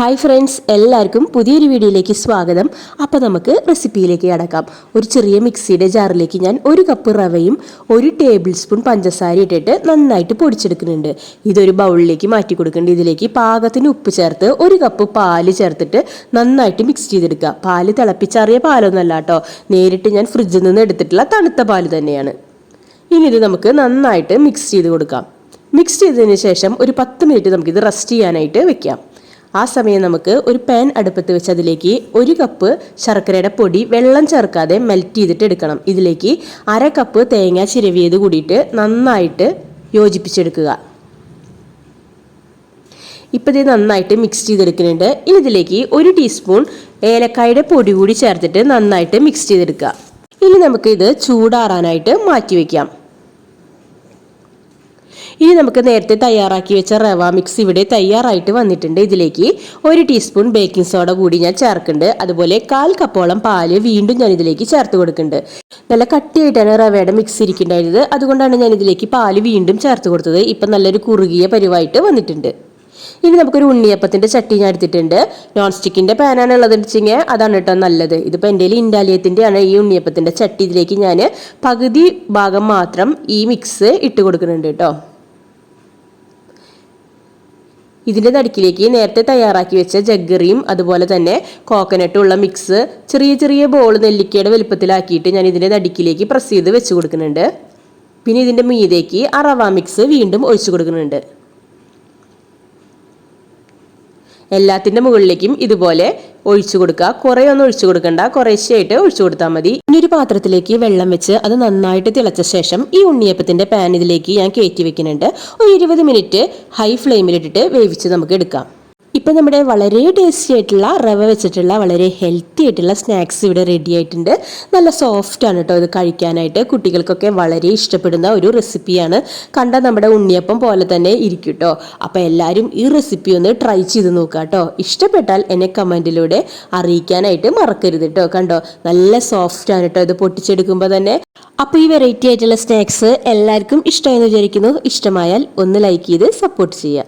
Hi friends എല്ലാവർക്കും പുതിയൊരു വീഡിയോയിലേക്ക് സ്വാഗതം. അപ്പോൾ നമുക്ക് റെസിപ്പിയിലേക്ക് കടക്കാം. ഒരു ചെറിയ മിക്സിയുടെ ജാറിലേക്ക് ഞാൻ ഒരു കപ്പ് റവയും ഒരു ടേബിൾ സ്പൂൺ പഞ്ചസാര ഇട്ടിട്ട് നന്നായിട്ട് പൊടിച്ചെടുക്കുന്നുണ്ട്. ഇതൊരു ബൗളിലേക്ക് മാറ്റി കൊടുക്കുന്നുണ്ട്. ഇതിലേക്ക് പാകത്തിന് ഉപ്പ് ചേർത്ത് ഒരു കപ്പ് പാൽ ചേർത്തിട്ട് നന്നായിട്ട് മിക്സ് ചെയ്തെടുക്കുക. പാൽ തിളപ്പിച്ചറിയ പാലൊന്നല്ല കേട്ടോ. നേരിട്ട് ഞാൻ ഫ്രിഡ്ജിൽ നിന്ന് എടുത്തിട്ടുള്ള തണുത്ത പാൽ തന്നെയാണ്. ഇനി ഇത് നമുക്ക് നന്നായിട്ട് മിക്സ് ചെയ്ത് കൊടുക്കാം. മിക്സ് ചെയ്തതിന് ശേഷം ഒരു പത്ത് മിനിറ്റ് നമുക്കിത് റെസ്റ്റ് ചെയ്യാനായിട്ട് വെക്കാം. ആ സമയം നമുക്ക് ഒരു പാൻ അടുപ്പത്ത് വെച്ച് അതിലേക്ക് ഒരു കപ്പ് ശർക്കരയുടെ പൊടി വെള്ളം ചേർക്കാതെ മെൽറ്റ് ചെയ്തിട്ട് എടുക്കണം. ഇതിലേക്ക് അര കപ്പ് തേങ്ങ ചിരവിയത് കൂടിയിട്ട് നന്നായിട്ട് യോജിപ്പിച്ചെടുക്കുക. ഇപ്പം ഇത് നന്നായിട്ട് മിക്സ് ചെയ്തെടുക്കുന്നുണ്ട്. ഇനി ഇതിലേക്ക് ഒരു ടീസ്പൂൺ ഏലക്കായുടെ പൊടി കൂടി ചേർത്തിട്ട് നന്നായിട്ട് മിക്സ് ചെയ്തെടുക്കുക. ഇനി നമുക്ക് ഇത് ചൂടാറാനായിട്ട് മാറ്റി വയ്ക്കാം ഇനി നമുക്ക് നേരത്തെ തയ്യാറാക്കി വെച്ച റവ മിക്സ് ഇവിടെ തയ്യാറായിട്ട് വന്നിട്ടുണ്ട്. ഇതിലേക്ക് ഒരു ടീസ്പൂൺ ബേക്കിംഗ് സോഡ കൂടി ഞാൻ ചേർക്കുന്നുണ്ട്. അതുപോലെ കാൽ കപ്പോളം പാൽ വീണ്ടും ഞാൻ ഇതിലേക്ക് ചേർത്ത് കൊടുക്കുന്നുണ്ട്. നല്ല കട്ടിയായിട്ടാണ് റവയുടെ മിക്സ് ഇരിക്കേണ്ടായിരുന്നത് അതുകൊണ്ടാണ് ഞാൻ ഇതിലേക്ക് പാൽ വീണ്ടും ചേർത്ത് കൊടുത്തത്. ഇപ്പം നല്ലൊരു കുറുകിയ പരിവായിട്ട് വന്നിട്ടുണ്ട്. ഇനി നമുക്കൊരു ഉണ്ണിയപ്പത്തിന്റെ ചട്ടി ഞാൻ എടുത്തിട്ടുണ്ട്. നോൺ സ്റ്റിക്കിന്റെ പാനാണ് ഉള്ളതെന്ന് വെച്ചെങ്കിൽ അതാണ് കേട്ടോ നല്ലത്. ഇതിപ്പോൾ എന്റെ ഇൻഡാലിയത്തിന്റെ ആണ് ഈ ഉണ്ണിയപ്പത്തിന്റെ ചട്ടി. ഇതിലേക്ക് ഞാൻ പകുതി ഭാഗം മാത്രം ഈ മിക്സ് ഇട്ട് കൊടുക്കുന്നുണ്ട് കേട്ടോ. ഇതിന്റെ നടുക്കിലേക്ക് നേരത്തെ തയ്യാറാക്കി വെച്ച ജഗ്ഗറിയും അതുപോലെ തന്നെ കോക്കനട്ടും ഉള്ള മിക്സ് ചെറിയ ചെറിയ ബോൾ നെല്ലിക്കയുടെ വലുപ്പത്തിലാക്കിയിട്ട് ഞാൻ ഇതിന്റെ നടുക്കിലേക്ക് പ്രസ് ചെയ്ത് വെച്ച് കൊടുക്കുന്നുണ്ട്. പിന്നെ ഇതിന്റെ മീതേക്ക് ആ മിക്സ് വീണ്ടും ഒഴിച്ചു കൊടുക്കുന്നുണ്ട്. എല്ലാത്തിന്റെ മുകളിലേക്കും ഇതുപോലെ ഒഴിച്ചു കൊടുക്കുക. കുറേ ഒന്നും ഒഴിച്ചു കൊടുക്കണ്ട. കുറേശ്ശെയായിട്ട് ഒഴിച്ചു കൊടുത്താൽ മതി. ഇനി ഒരു പാത്രത്തിലേക്ക് വെള്ളം വെച്ച് അത് നന്നായിട്ട് തിളച്ച ശേഷം ഈ ഉണ്ണിയപ്പത്തിന്റെ പാൻ ഇതിലേക്ക് ഞാൻ കയറ്റി വെക്കുന്നുണ്ട്. ഒരു ഇരുപത് മിനിറ്റ് ഹൈ ഫ്ലെയിമിലിട്ടിട്ട് വേവിച്ച് നമുക്ക് എടുക്കാം. ഇപ്പം നമ്മുടെ വളരെ ടേസ്റ്റി ആയിട്ടുള്ള റവ വെച്ചിട്ടുള്ള വളരെ ഹെൽത്തി ആയിട്ടുള്ള സ്നാക്സ് ഇവിടെ റെഡി ആയിട്ടുണ്ട്. നല്ല സോഫ്റ്റ് ആണ് കേട്ടോ ഇത് കഴിക്കാനായിട്ട്. കുട്ടികൾക്കൊക്കെ വളരെ ഇഷ്ടപ്പെടുന്ന ഒരു റെസിപ്പിയാണ് കണ്ട നമ്മുടെ ഉണ്ണിയപ്പം പോലെ തന്നെ ഇരിക്കും കേട്ടോ അപ്പോൾ എല്ലാവരും ഈ റെസിപ്പി ഒന്ന് ട്രൈ ചെയ്ത് നോക്കുക കേട്ടോ ഇഷ്ടപ്പെട്ടാൽ എന്നെ കമന്റിലൂടെ അറിയിക്കാനായിട്ട് മറക്കരുത് കേട്ടോ കണ്ടോ? നല്ല സോഫ്റ്റ് ആണ് കേട്ടോ ഇത് പൊട്ടിച്ചെടുക്കുമ്പോൾ തന്നെ. അപ്പോൾ ഈ വെറൈറ്റി ആയിട്ടുള്ള സ്നാക്സ് എല്ലാവർക്കും ഇഷ്ടമായെന്ന് വിചാരിക്കുന്നു. ഇഷ്ടമായാൽ ഒന്ന് ലൈക്ക് ചെയ്ത് സപ്പോർട്ട് ചെയ്യുക